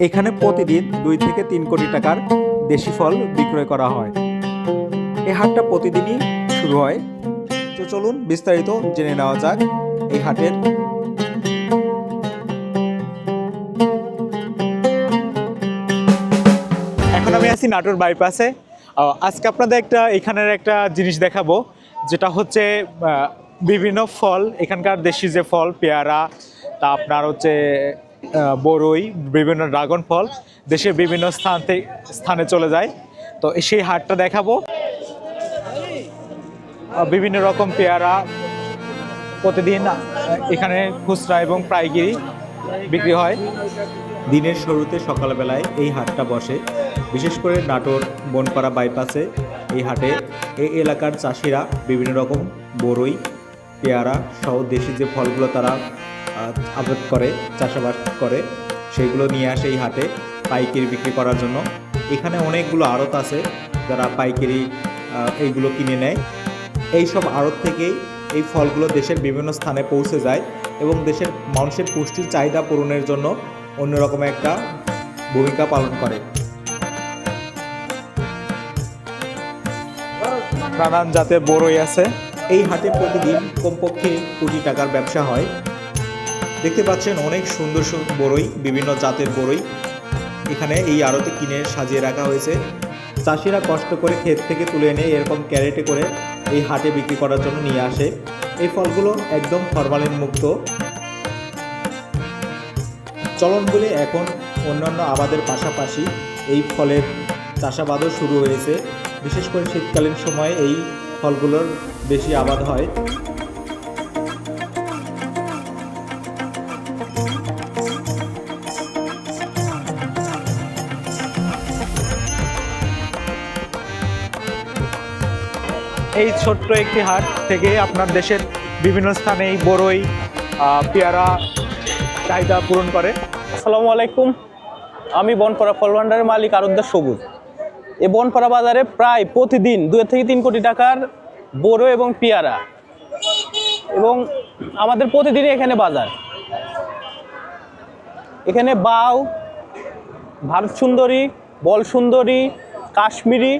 এখানে প্রতিদিন দুই থেকে তিন কোটি টাকার দেশি ফল বিক্রয় করা হয়। এই হাটটা প্রতিদিনই শুরু হয়। তো চলুন বিস্তারিত জেনে নেওয়া যাক এই হাটের এখন আমি আছি নাটোর বাইপাসে। আজকে আপনাদের একটা এখানের একটা জিনিস দেখাবো, যেটা হচ্ছে বিভিন্ন ফল, এখানকার দেশি যে ফল, পেয়ারা, তা আপনার হচ্ছে বরই, বিভিন্ন ড্রাগন ফল দেশের বিভিন্ন স্থান স্থানে চলে যায়। তো সেই হাটটা দেখাবো। বিভিন্ন রকম পেয়ারা প্রতিদিন এখানে খুচরা এবং পাইকারি বিক্রি হয়। দিনের শুরুতে সকালবেলায় এই হাটটা বসে। বিশেষ করে নাটোর, বনপাড়া বাইপাসে এই হাটে এই এলাকার চাষিরা বিভিন্ন রকম বরই, পেয়ারা সহ দেশি যে ফলগুলো তারা আবাদ করে, চাষাবাদ করে সেইগুলো নিয়ে আসে এই হাটে পাইকারি বিক্রি করার জন্য। এখানে অনেকগুলো আড়ত আছে যারা পাইকারি এইগুলো কিনে নেয়। এই সব আড়ত থেকেই এই ফলগুলো দেশের বিভিন্ন স্থানে পৌঁছে যায় এবং দেশের মানুষের পুষ্টির চাহিদা পূরণের জন্য অন্যরকম একটা ভূমিকা পালন করে। নানান জাতের বড়ই আছে। এই হাটে প্রতিদিন কমপক্ষে কোটি টাকার ব্যবসা হয়। দেখতে পাচ্ছেন অনেক সুন্দর সুন্দর বড়ই বিভিন্ন জাতের বড়ই এখানে এই আড়তে কিনে সাজিয়ে রাখা হয়েছে। চাষিরা কষ্ট করে ক্ষেত থেকে তুলে এনে এরকম ক্যারেটে করে এই হাটে বিক্রি করার জন্য নিয়ে আসে। এই ফলগুলো একদম ফরমালিন মুক্ত। চলনগুলি এখন অন্যান্য আবাদের পাশাপাশি এই ফলের চাষাবাদও শুরু হয়েছে। বিশেষ করে শীতকালীন সময়ে এই ফলগুলোর বেশি আবাদ হয়। এই ছোট্ট একটি হাট থেকে আপনার দেশের বিভিন্ন স্থানে এই বড়ই পেয়ারা চাহিদা পূরণ করে। আসসালামু আলাইকুম। আমি বনপাড়া ফল ভান্ডারের মালিক আরুদ্দার সবুজ। এই বনপাড়া বাজারে প্রায় প্রতিদিন দুই থেকে তিন কোটি টাকার বড় এবং পেয়ারা। এবং আমাদের প্রতিদিনই এখানে বাজার। এখানে বাউ, ভারত সুন্দরী, বল সুন্দরী, কাশ্মীরি,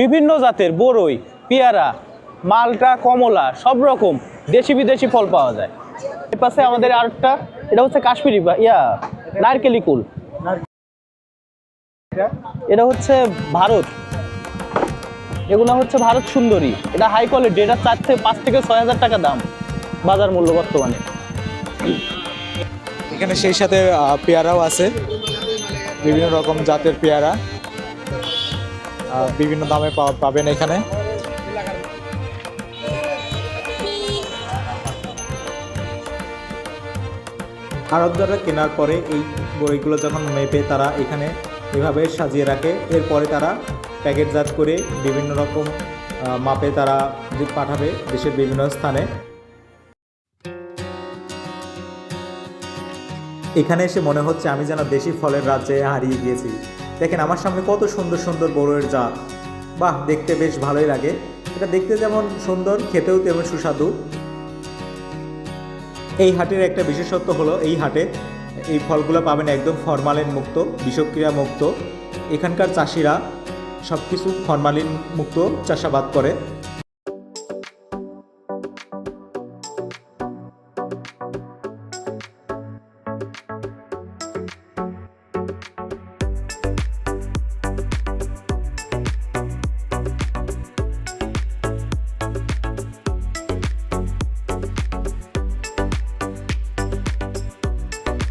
বিভিন্ন জাতের বড়ই পেয়ারা মালটা, কমলা, সব রকম দেশি বিদেশি ফল পাওয়া যায়। এর পাশে আমাদের আরেকটা, এটা হচ্ছে কাশ্মীরি বা, ইয়া, নারকেলি কুল। এটা হচ্ছে ভারত। এগুলো হচ্ছে ভারত সুন্দরী। এটা হাই কোয়ালিটি এটা চার থেকে পাঁচ থেকে ছয় হাজার টাকা দাম, বাজার মূল্য বর্তমানে। এখানে সেই সাথে পেয়ারাও আছে। বিভিন্ন রকম জাতের পেয়ারা বিভিন্ন দামে পাবেন এখানে। আড়তদাররা কেনার পরে এই বড়িগুলো যখন মেপে তারা এখানে এভাবে সাজিয়ে রাখে, এরপরে তারা প্যাকেটজাত করে বিভিন্ন রকম মাপে তারা পাঠাবে দেশের বিভিন্ন স্থানে। এখানে এসে মনে হচ্ছে আমি যেন দেশি ফলের রাজ্যে হারিয়ে গিয়েছি। দেখেন আমার সামনে কত সুন্দর সুন্দর বড়ের জাত। বাহ, দেখতে বেশ ভালোই লাগে। এটা দেখতে যেমন সুন্দর, খেতেও তেমন সুস্বাদু। এই হাটের একটা বিশেষত্ব হলো এই হাটে এই ফলগুলো পাবেন একদম ফরমালিন মুক্ত, বিষক্রিয়া মুক্ত। এখানকার চাষিরা সব কিছু ফরমালিন মুক্ত চাষাবাদ করে।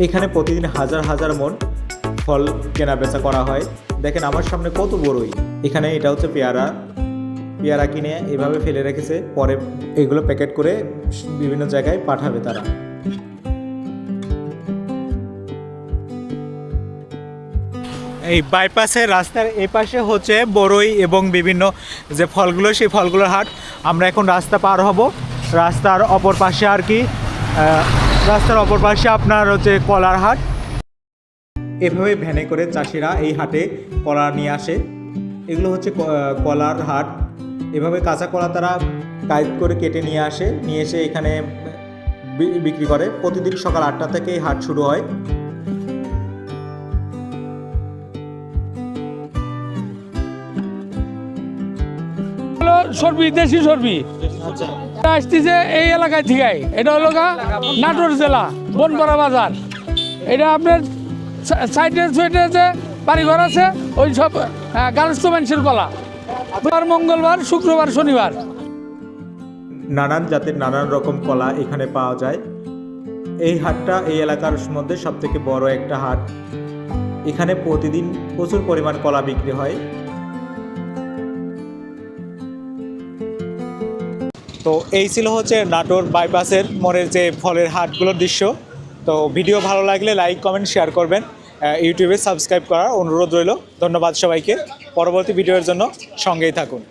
এখানে প্রতিদিন হাজার হাজার মন ফল কেনা বেচা করা হয়। দেখেন আমার সামনে কত বড়ই। এখানে এটা হচ্ছে পেয়ারা। পেয়ারা কিনে এভাবে ফেলে রেখেছে। পরে এগুলো প্যাকেট করে বিভিন্ন জায়গায় পাঠাবে তারা। এই বাইপাসের রাস্তার এই পাশে হচ্ছে বড়ই এবং বিভিন্ন যে ফলগুলো, সেই ফলগুলোর হাট। আমরা এখন রাস্তা পার হব। রাস্তার অপর পাশে আর কি রাস্তার অপর পাশে আপনার হচ্ছে কলার হাট। এভাবে ভ্যানে করে চাষিরা এই হাটে কলা নিয়ে আসে। এগুলো হচ্ছে কলার হাট। এভাবে কাঁচা কলা তারা টাইপ করে কেটে নিয়ে আসে, নিয়ে এসে এখানে বিক্রি করে। প্রতিদিন সকাল আটটা থেকে এই হাট শুরু হয়। সর্বি দেশি সর্বি। আচ্ছা। আসতেছে এই এলাকায় থেকে এটা হলো গা নাটোর জেলা বনপাড়া বাজার। এটা আপনার সাইডে সাইডে যে বাড়িঘর আছে ওই সব গার্লস্থ মানুষের কলা। বুধবার মঙ্গলবার শুক্রবার শনিবার। নানান জাতের নানান রকম কলা এখানে পাওয়া যায়। এই হাটটা এই এলাকার মধ্যে সব থেকে বড় একটা হাট। এখানে প্রতিদিন প্রচুর পরিমাণ কলা বিক্রি হয়। তো এই ছিল হচ্ছে নাটোর বাইপাসের মোড়ের যে ফলের হাটগুলোর দৃশ্য। তো ভিডিও ভালো লাগলে লাইক, কমেন্ট, শেয়ার করবেন। ইউটিউবে সাবস্ক্রাইব করার অনুরোধ রইল। ধন্যবাদ সবাইকে। পরবর্তী ভিডিওর জন্য সঙ্গেই থাকুন।